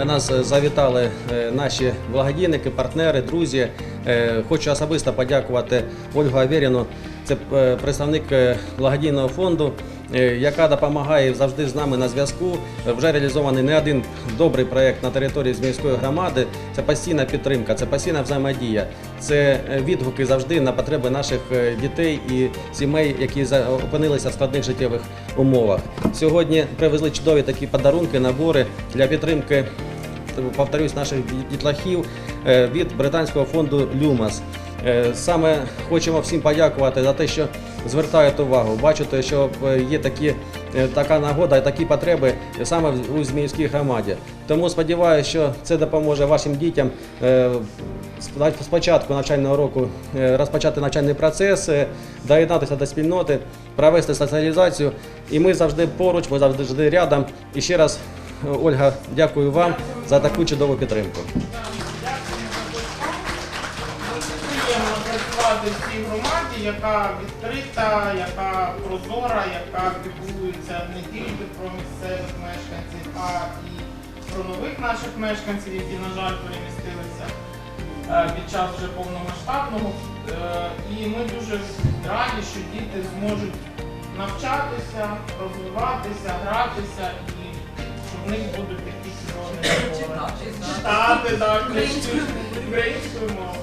до нас е, завітали е, наші благодійники, партнери, друзі. Е, Хочу особисто подякувати Ольгу Аверіну, це представник благодійного фонду, яка допомагає завжди з нами на зв'язку. Вже реалізований не один добрий проєкт на території Зміївської громади. Це постійна підтримка, це постійна взаємодія, це відгуки завжди на потреби наших дітей і сімей, які опинилися в складних життєвих умовах. Сьогодні привезли чудові такі подарунки, набори для підтримки. Повторюсь, наших дітлахів е, від британського фонду Люмас. Е, Саме хочемо всім подякувати за те, що звертають увагу. Бачите, що е, є такі, така нагода і такі потреби саме у Зміївській громаді. Тому сподіваюся, що це допоможе вашим дітям спо- спочатку навчального року розпочати навчальний процес, доєднатися до спільноти, провести соціалізацію. І ми завжди поруч, ми завжди рядом. І ще раз, Ольга, дякую вам за таку чудову підтримку. Приємно працювати в цій громаді, яка відкрита, яка прозора, яка піклується не тільки про місцевих мешканців, а і про нових наших мешканців, які, на жаль, перемістилися е, під час вже повномасштабного. Е, І ми дуже раді, що діти зможуть навчатися, розвиватися, гратися них будуть такі. Читати, так, українською мовою.